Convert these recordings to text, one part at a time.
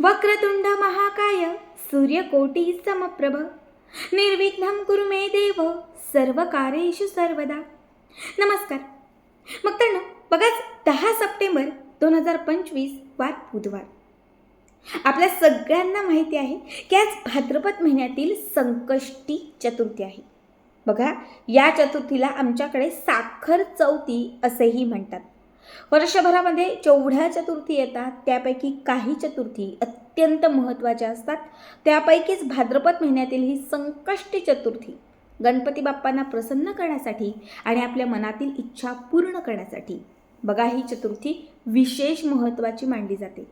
वक्रतुंड महाकाय सूर्यकोटी समप्रभ निर्विघ्नं कुरु मे देव सर्व कार्येषु सर्वदा. नमस्कार. मग तर बघाच दहा सप्टेंबर दोन हजार पंचवीस वार बुधवार. आपल्या सगळ्यांना माहिती आहे की आज भाद्रपद महिन्यातील संकष्टी चतुर्थी आहे. बघा या चतुर्थीला आमच्याकडे साखर चौथी असेही म्हणतात. वर्षभरामध्ये जेवढ्या चतुर्थी येतात त्यापैकी काही चतुर्थी अत्यंत महत्त्वाच्या असतात. त्यापैकीच भाद्रपद महिन्यातील ही संकष्टी चतुर्थी गणपती बाप्पांना प्रसन्न करण्यासाठी आणि आपल्या मनातील इच्छा पूर्ण करण्यासाठी. बघा ही चतुर्थी विशेष महत्त्वाची मानली जाते.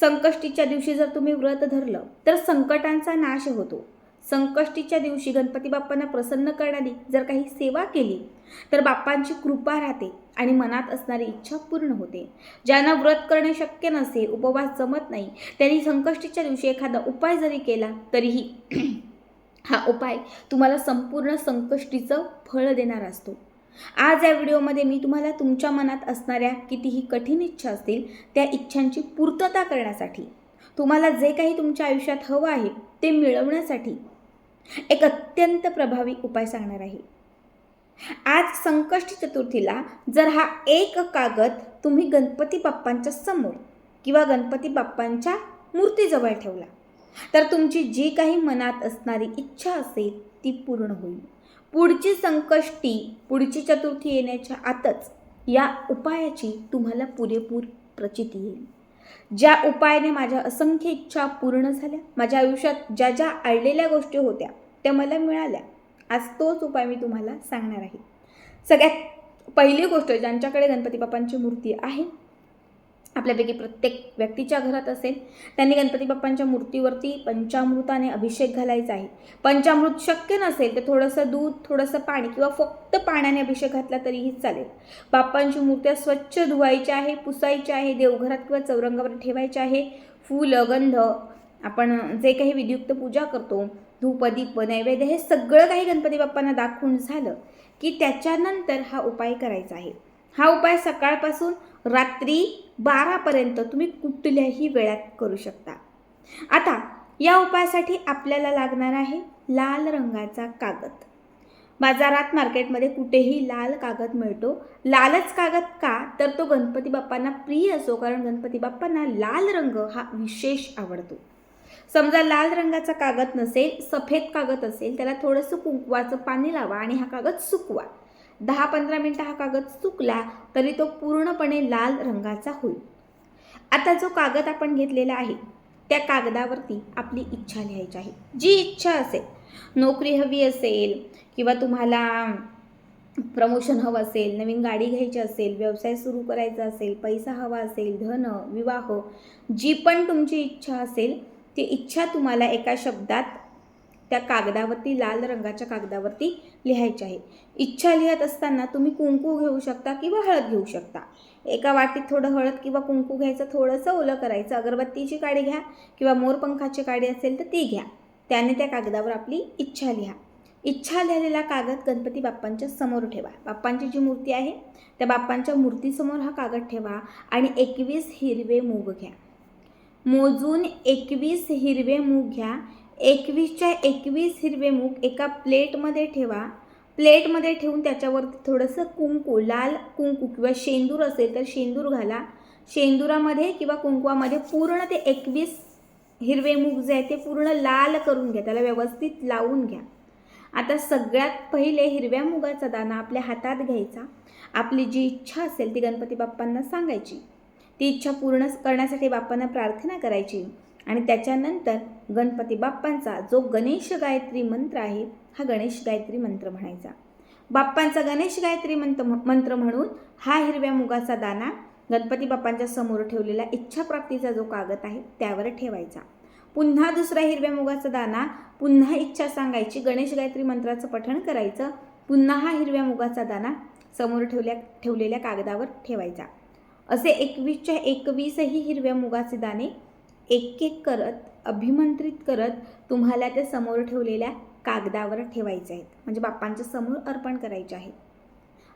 संकष्टीच्या दिवशी जर तुम्ही व्रत धरलं तर संकटांचा नाश होतो. संकष्टीच्या दिवशी गणपती बाप्पांना प्रसन्न करणारी जर काही सेवा केली तर बाप्पांची कृपा राहते आणि मनात असणारी इच्छा पूर्ण होते. ज्यांना व्रत करणे शक्य नसे उपवास जमत नाही त्यांनी संकष्टीच्या दिवशी एखादा उपाय जरी केला तरीही हा उपाय तुम्हाला संपूर्ण संकष्टीचं फळ देणार असतो. आज या व्हिडिओमध्ये मी तुम्हाला तुमच्या मनात असणाऱ्या कितीही कठीण इच्छा असतील त्या इच्छांची पूर्तता करण्यासाठी तुम्हाला जे काही तुमच्या आयुष्यात हवं आहे ते मिळवण्यासाठी एक अत्यंत प्रभावी उपाय सांगणार आहे. आज संकष्टी चतुर्थीला जर हा एक कागद तुम्ही गणपती बाप्पांच्या समोर किंवा गणपती बाप्पांच्या मूर्तीजवळ ठेवला तर तुमची जी काही मनात असणारी इच्छा असेल ती पूर्ण होईल. पुढची संकष्टी पुढची चतुर्थी येण्याच्या आतच या उपायाची तुम्हाला पुरेपूर प्रचिती येईल. ज्या उपायाने माझ्या असंख्य इच्छा पूर्ण झाल्या माझ्या आयुष्यात ज्या ज्या आडलेल्या गोष्टी होत्या त्या मला मिळाल्या आज तोच उपाय मी तुम्हाला सांगणार आहे. सगळ्यात पहिली गोष्ट ज्यांच्याकडे गणपती बाप्पांची मूर्ती आहे आपल्यापैकी प्रत्येक व्यक्तीच्या घरात असेल. त्यांनी गणपती बाप्पांच्या मूर्तीवरती पंचामृताने अभिषेक घालायचा आहे. पंचामृत शक्य नसेल तर थोडंसं दूध थोडंसं पाणी किंवा फक्त पाण्याने अभिषेक घातला तरीही चालेल. बाप्पांची मूर्त्या स्वच्छ धुवायच्या आहे पुसायच्या आहे देवघरात किंवा चौरंगावर ठेवायच्या आहे. फुलं गंध आपण जे काही विधियुक्त पूजा करतो धूप दीप नैवेद्य हे सगळं काही गणपती बाप्पांना दाखवून झालं की त्याच्यानंतर हा उपाय करायचा आहे. हा उपाय सकाळपासून रात्री बारापर्यंत तुम्ही कुठल्याही वेळात करू शकता. आता या उपायासाठी आपल्याला लागणार आहे लाल रंगाचा कागद. बाजारात मार्केटमध्ये कुठेही लाल कागद मिळतो. लालच कागद का? तर तो गणपती बाप्पांना प्रिय असो कारण गणपती बाप्पांना लाल रंग हा विशेष आवडतो. समजा लाल रंगाचा कागद नसेल सफेद कागद असेल त्याला थोडंसं कुंकवाचं पाणी लावा आणि हा कागद सुकवा. दहा पंधरा मिनटं हा कागद सुकला तरी तो पूर्णपणे लाल रंगाचा होईल. आता जो कागद आपण घेतलेला आहे त्या कागदावरती आपली इच्छा लिहायची आहे. जी इच्छा असेल नोकरी हवी असेल किंवा तुम्हाला प्रमोशन हवं असेल नवीन गाडी घ्यायची असेल व्यवसाय सुरू करायचा असेल पैसा हवा असेल धन विवाह जी पण तुमची इच्छा असेल ती इच्छा तुम्हाला एका शब्दात त्या कागदावरती लाल रंगाच्या कागदावरती लिहायची आहे. इच्छा लिहत असताना तुम्ही कुंकू घेऊ शकता किंवा हळद घेऊ शकता. एका वाटीत थोडं हळद किंवा कुंकू घ्यायचं थोडंसं ओलं करायचं. अगरबत्तीची काडी घ्या किंवा मोरपंखाची काडी असेल तर ती घ्या. त्याने त्या कागदावर आपली इच्छा लिहा. इच्छा लिहिलेला कागद गणपती बाप्पांच्या समोर ठेवा. बाप्पांची जी मूर्ती आहे त्या बाप्पांच्या मूर्तीसमोर हा कागद ठेवा आणि एकवीस हिरवे मूग घ्या. मोजून एकवीस हिरवे मूग घ्या. एकवीसच्या एकवीस हिरवे मूग एका प्लेटमध्ये ठेवा. प्लेटमध्ये ठेवून त्याच्यावर थोडंसं कुंकू लाल कुंकू किंवा शेंदूर असेल तर शेंदूर घाला. शेंदुरामध्ये किंवा कुंकवामध्ये पूर्ण ते एकवीस हिरवे मूग जे आहे ते पूर्ण लाल करून घ्या. त्याला व्यवस्थित लावून घ्या. आता सगळ्यात पहिले हिरव्या मुगाचा दाणा आपल्या हातात घ्यायचा. आपली जी इच्छा असेल ती गणपती बाप्पांना सांगायची. ती इच्छा पूर्ण करण्यासाठी बाप्पांना प्रार्थना करायची. आणि त्याच्यानंतर गणपती बाप्पांचा जो गणेश गायत्री मंत्र आहे हा गणेश गायत्री मंत्र म्हणायचा. बाप्पांचा गणेश गायत्री मंत्र मंत्र म्हणून हा हिरव्या मुगाचा दाना गणपती बाप्पांच्या समोर ठेवलेला इच्छाप्राप्तीचा जो कागद आहे त्यावर ठेवायचा. पुन्हा दुसरा हिरव्या मुगाचा दाना पुन्हा इच्छा सांगायची गणेश गायत्री मंत्राचं पठण करायचं पुन्हा हा हिरव्या मुगाचा दाना समोर ठेवल्या ठेवलेल्या कागदावर ठेवायचा. असे एकवीसच्या एकवीसही हिरव्या मुगाचे दाणे एक एक करत अभिमंत्रित करत तुम्हाला त्या समोर ठेवलेल्या कागदावर ठेवायचे आहेत. म्हणजे बाप्पांच्या समोर अर्पण करायचे आहे.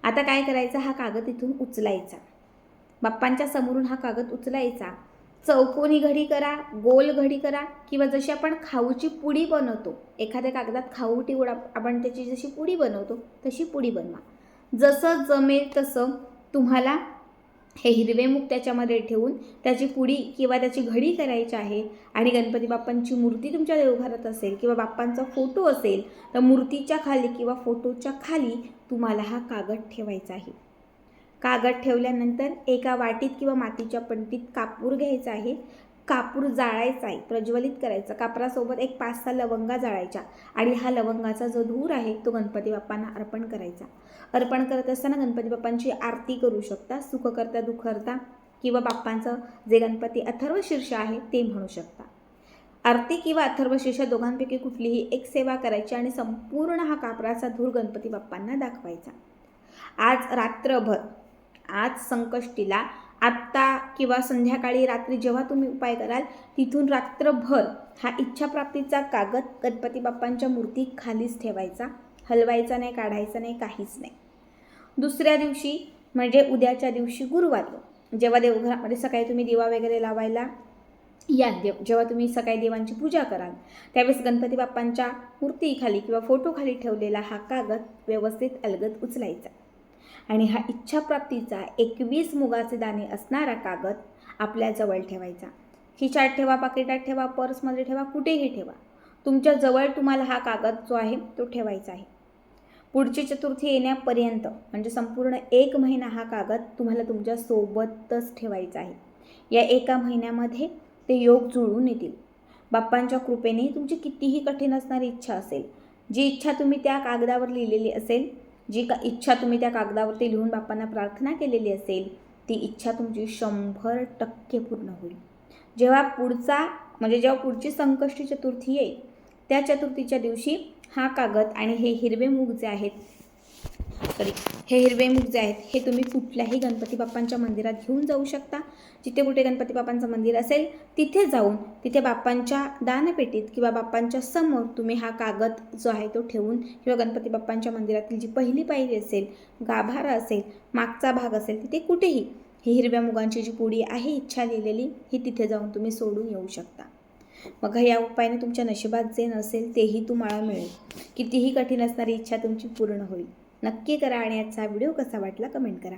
आता काय करायचं? हा कागद इथून उचलायचा. बाप्पांच्या समोरून हा कागद उचलायचा. चौकोनी घडी करा गोल घडी करा किंवा जशी आपण खाऊची पुडी बनवतो एखाद्या कागदात खाऊ टिवडा आपण त्याची जशी पुडी बनवतो तशी पुडी बनवा. जसं जमेल तसं तुम्हाला हे हिरवे मूग त्याच्यामध्ये ठेवून त्याची पुडी किंवा त्याची घडी करायची आहे आणि गणपती बाप्पांची मूर्ती तुमच्या देवघरात असेल किंवा बाप्पांचा फोटो असेल तर मूर्तीच्या खाली किंवा फोटोच्या खाली तुम्हाला हा कागद ठेवायचा आहे. कागद ठेवल्यानंतर एका वाटीत किंवा मातीच्या पंटीत कापूर घ्यायचा आहे. कापूर जाळायचा आहे प्रज्वलित करायचा. कापरासोबत एक पाच सहा लवंगा जाळायच्या आणि हा लवंगाचा जो धूर आहे तो गणपती बाप्पांना अर्पण करायचा. अर्पण करत असताना गणपती बाप्पांची आरती करू शकता सुख करता दुखरता किंवा बाप्पांचं जे गणपती अथर्व शीर्ष आहे ते म्हणू शकता. आरती किंवा अथर्व शीर्ष दोघांपैकी कुठलीही एक सेवा करायची आणि संपूर्ण हा कापराचा धूर गणपती बाप्पांना दाखवायचा. आज रात्रभर आज संकष्टीला आत्ता किंवा संध्याकाळी रात्री जेव्हा तुम्ही उपाय कराल तिथून रात्रभर हा इच्छाप्राप्तीचा कागद गणपती बाप्पांच्या मूर्ती खालीच ठेवायचा. हलवायचा नाही काढायचा नाही काहीच नाही. दुसऱ्या दिवशी म्हणजे उद्याच्या दिवशी गुरुवार जेव्हा देवघरामध्ये सकाळी तुम्ही दिवा वगैरे लावायला या देव जेव्हा तुम्ही सकाळी देवांची पूजा कराल त्यावेळेस गणपती बाप्पांच्या मूर्तीखाली किंवा फोटोखाली ठेवलेला हा कागद व्यवस्थित अलगद उचलायचा. आणि हा इच्छाप्राप्तीचा एकवीस मुगाचे दाणे असणारा कागद आपल्याजवळ ठेवायचा. खिशात ठेवा पाकिटात ठेवा पर्समध्ये ठेवा कुठेही ठेवा. तुमच्या जवळ तुम्हाला हा कागद जो आहे तो ठेवायचा आहे. पुढची चतुर्थी येण्यापर्यंत म्हणजे संपूर्ण एक महिना हा कागद तुम्हाला तुमच्या सोबतच ठेवायचा आहे. या एका महिन्यामध्ये ते योग जुळून येतील. बाप्पांच्या कृपेने तुमची कितीही कठीण असणारी इच्छा असेल जी इच्छा तुम्ही त्या कागदावर लिहिलेली असेल जी का इच्छा तुम्ही त्या कागदावरती लिहून बाप्पांना प्रार्थना केलेली असेल ती इच्छा तुमची शंभर टक्के पूर्ण होईल. जेव्हा पुढचा म्हणजे जेव्हा पुढची संकष्टी चतुर्थी येईल त्या चतुर्थीच्या दिवशी हा कागद आणि हे हिरवे मूग जे आहेत सॉरी हे हिरवे मूग जे आहेत हे तुम्ही कुठल्याही गणपती बाप्पांच्या मंदिरात घेऊन जाऊ शकता. जिथे कुठे गणपती बाप्पांचं मंदिर असेल तिथे जाऊन तिथे बाप्पांच्या दानपेटीत किंवा बाप्पांच्या समोर तुम्ही हा कागद जो आहे तो ठेवून किंवा गणपती बाप्पांच्या मंदिरातील जी पहिली पायरी असेल गाभारा असेल मागचा भाग असेल तिथे कुठेही ही हिरव्या मुगांची जी पुडी आहे इच्छा लिहिलेली ही तिथे जाऊन तुम्ही सोडून येऊ शकता. मग या उपायाने तुमच्या नशिबात जे नसेल तेही तुम्हाला मिळेल. कितीही कठीण असणारी इच्छा तुमची पूर्ण होईल. नक्की करा आणि आजचा व्हिडिओ कसा वाटला कमेंट करा.